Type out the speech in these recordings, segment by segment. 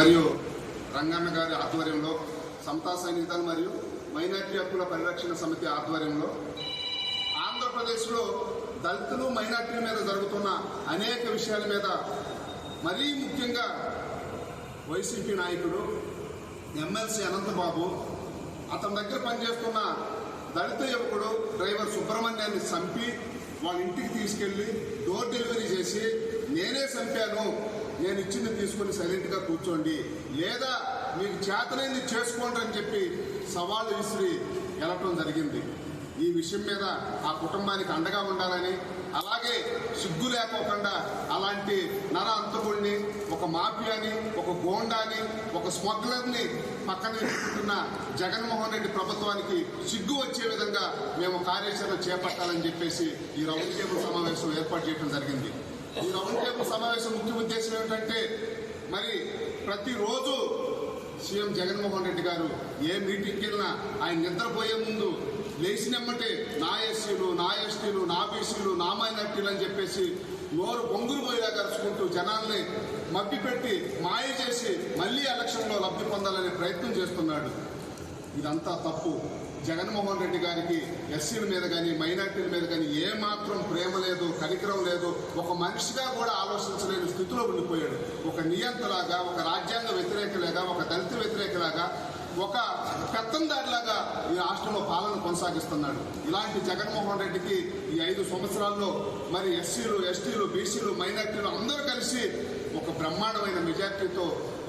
మరియు రంగన్న గారి ఆధ్వర్యంలో సమతా సైనికతలు మరియు మైనార్టీ హక్కుల పరిరక్షణ సమితి ఆధ్వర్యంలో ఆంధ్రప్రదేశ్లో దళితులు మైనార్టీల మీద జరుగుతున్న అనేక విషయాల మీద మరీ ముఖ్యంగా వైసీపీ నాయకుడు ఎమ్మెల్సీ అనంతబాబు అతని దగ్గర పనిచేస్తున్న దళిత యువకుడు డ్రైవర్ సుబ్రహ్మణ్యాన్ని చంపి వాళ్ళ ఇంటికి తీసుకెళ్ళి డోర్ డెలివరీ చేసి నేనే చంపాను నేను ఇచ్చింది తీసుకుని సైలెంట్గా కూర్చోండి. లేదా మీకు చేతనైంది చేసుకోండి అని చెప్పి సవాళ్ళు విసిరి వెళ్ళటం జరిగింది. ఈ విషయం మీద ఆ కుటుంబానికి అండగా ఉండాలని అలాగే సిగ్గు లేకోకుండా అలాంటి నర అంతకుడిని ఒక మాఫియాని ఒక గోండాని ఒక స్మగ్లర్ని పక్కన పెట్టుకుంటున్న జగన్మోహన్ రెడ్డి ప్రభుత్వానికి సిగ్గు వచ్చే విధంగా మేము కార్యాచరణ చేపట్టాలని చెప్పేసి ఈ రౌండ్ టేబుల్ సమావేశం ఏర్పాటు చేయడం జరిగింది. ఈ రౌండ్ టేబుల్ సమావేశం ముఖ్య ఉద్దేశం ఏమిటంటే మరి ప్రతిరోజు సీఎం జగన్మోహన్ రెడ్డి గారు ఏ మీటింగ్కి వెళ్ళినా ఆయన నిద్రపోయే ముందు లేచినమ్మటే నా ఎస్సీలు నా ఎస్టీలు నా బీసీలు నా మైనార్టీలు అని చెప్పేసి నోరు పొంగులు పోయేలా కలుసుకుంటూ జనాల్ని మభ్యపెట్టి మాయ చేసి మళ్ళీ ఎలక్షన్లో లబ్ధి పొందాలనే ప్రయత్నం చేస్తున్నాడు. ఇదంతా తప్పు. జగన్మోహన్ రెడ్డి గారికి ఎస్సీల మీద కానీ మైనార్టీల మీద కానీ ఏమాత్రం ప్రేమ లేదు కనికరం లేదు. ఒక మనిషిగా కూడా ఆలోచించలేని స్థితిలో ఉండిపోయాడు. ఒక నియంతలాగా ఒక రాజ్యాంగ వ్యతిరేకలాగా ఒక దళిత వ్యతిరేకలాగా ఒక పెత్తందారిలాగా ఈ రాష్ట్రంలో పాలన కొనసాగిస్తున్నాడు. ఇలాంటి జగన్మోహన్ రెడ్డికి ఈ ఐదు సంవత్సరాల్లో మరి ఎస్సీలు ఎస్టీలు బీసీలు మైనార్టీలు అందరూ కలిసి ఒక బ్రహ్మాండమైన మెజార్టీతో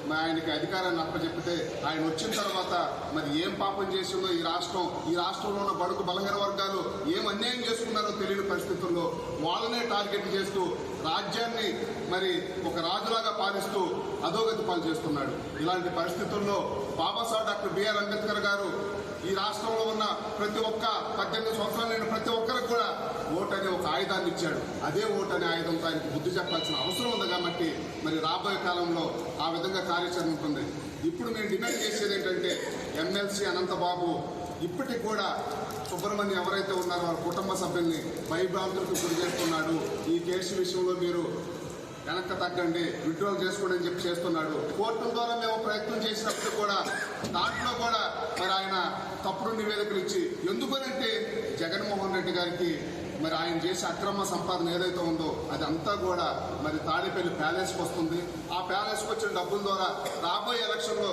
మా ఆయనకి అధికారాన్ని అప్పచెప్పితే ఆయన వచ్చిన తర్వాత మరి ఏం పాపం చేసిందో ఈ రాష్ట్రం ఈ రాష్ట్రంలో ఉన్న బడుగు బలహీన వర్గాలు ఏం అన్యాయం చేసుకున్నారో తెలియని పరిస్థితుల్లో వాళ్ళనే టార్గెట్ చేస్తూ రాజ్యాన్ని మరి ఒక రాజులాగా పాలిస్తూ అధోగతి పాలు చేస్తున్నాడు ఇలాంటి పరిస్థితుల్లో బాబాసాహెబ్ డాక్టర్ బిఆర్ అంబేద్కర్ గారు ఈ రాష్ట్రంలో ఉన్న ప్రతి ఒక్క పద్దెనిమిది సంవత్సరాలు లేని ప్రతి ఒక్కరికి కూడా ఓటు అనే ఒక ఆయుధాన్ని ఇచ్చాడు. అదే ఓటు అనే ఆయుధంతో ఆయనకు బుద్ధి చెప్పాల్సిన అవసరం ఉంది కాబట్టి మరి రాబోయే కాలంలో ఆ విధంగా కార్యాచరణ ఉంటుంది. ఇప్పుడు మేము డిమాండ్ చేసేది ఏంటంటే ఎమ్మెల్సీ అనంతబాబు ఇప్పటికి కూడా సుబ్రహ్మణ్యం ఎవరైతే ఉన్నారో వాళ్ళ కుటుంబ సభ్యుల్ని భయభ్రాంతులకు గురి చేస్తున్నాడు. ఈ కేసు విషయంలో మీరు వెనక్కి తగ్గండి విత్డ్రాల్ చేసుకోండి అని చెప్పి చేస్తున్నాడు. కోర్టుల ద్వారా మేము ప్రయత్నం చేసినప్పుడు కూడా దాంట్లో కూడా మరి ఆయన తప్పుడు నివేదికలు ఇచ్చి ఎందుకనంటే జగన్మోహన్ రెడ్డి గారికి మరి ఆయన చేసే అక్రమ సంపాదన ఏదైతే ఉందో అది అంతా కూడా మరి తాడేపల్లి ప్యాలెస్కి వస్తుంది. ఆ ప్యాలెస్కి వచ్చిన డబ్బుల ద్వారా రాబోయే ఎలక్షన్లో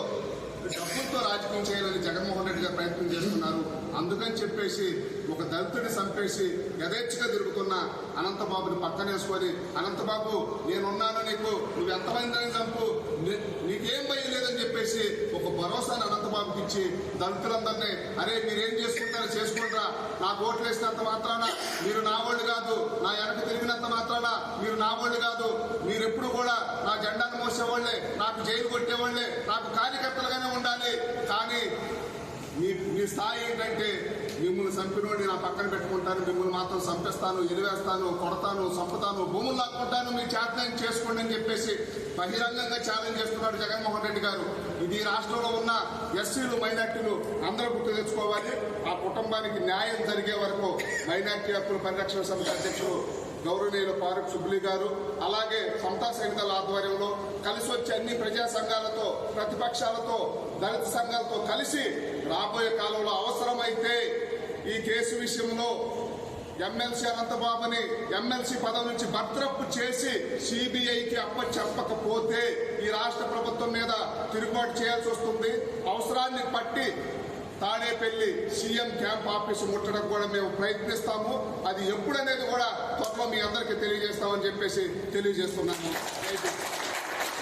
డబ్బులతో చేయాలని జగన్మోహన్ రెడ్డి గారు ప్రయత్నం చేస్తున్నారు. అందుకని చెప్పేసి ఒక దళితుడిని చంపేసి యథేచ్ఛగా తిరుగుతున్న అనంతబాబుని పక్కనేసుకొని అనంతబాబు నేనున్నాను నీకు నువ్వు ఎంతమందిని చంపు నీకేం భయం లేదని చెప్పేసి ఒక భరోసాను అనంతబాబుకి ఇచ్చి దళితులందరినీ అరే మీరేం చేసుకుంటారో చేసుకుంటారా నాకు ఓట్లు వేసినంత మాత్రాన మీరు నా వాళ్ళు కాదు నా వెనక తిరిగినంత మాత్రాన మీరు నా వాళ్ళు కాదు ఎప్పుడు కూడా నా జెండాను మోసేవాళ్ళే నాకు జైలు కొట్టేవాళ్ళే నాకు కార్యకర్తలుగానే ఉండాలి. కానీ మీ మీ స్థాయి ఏంటంటే మిమ్మల్ని చంపినోడిని నా పక్కన పెట్టుకుంటాను మిమ్మల్ని మాత్రం చంపేస్తాను ఎలివేస్తాను కొడతాను చంపుతాను భూములు లాక్కుంటాను మీ చేతనం చేసుకోండి అని చెప్పేసి బహిరంగంగా ఛాలెంజ్ చేస్తున్నాడు జగన్మోహన్ రెడ్డి గారు. ఇది రాష్ట్రంలో ఉన్న ఎస్సీలు మైనార్టీలు అందరూ గుర్తు తెచ్చుకోవాలి. ఆ కుటుంబానికి న్యాయం జరిగే వరకు మైనార్టీ హక్కుల పరిరక్షణ సమితి అధ్యక్షుడు గౌరవనీయులు ఫారూక్ సుబ్లీ గారు అలాగే సమతా సైనికుల ఆధ్వర్యంలో కలిసి వచ్చే అన్ని ప్రజా సంఘాలతో ప్రతిపక్షాలతో దళిత సంఘాలతో కలిసి రాబోయే కాలంలో అవసరమైతే ఈ కేసు విషయంలో ఎమ్మెల్సీ అనంతబాబుని ఎమ్మెల్సీ పదవి నుంచి భద్రప్పు చేసి సిబిఐకి అప్ప చెప్పకపోతే ఈ రాష్ట్ర ప్రభుత్వం మీద తిరుగుబాటు చేయాల్సి వస్తుంది. అవసరాన్ని బట్టి తాడేపల్లి సీఎం క్యాంప్ ఆఫీసు ముట్టడం కూడా మేము ప్రయత్నిస్తాము. అది ఎప్పుడనేది కూడా త్వరలో మీ అందరికీ తెలియజేస్తామని చెప్పేసి తెలియజేస్తున్నాము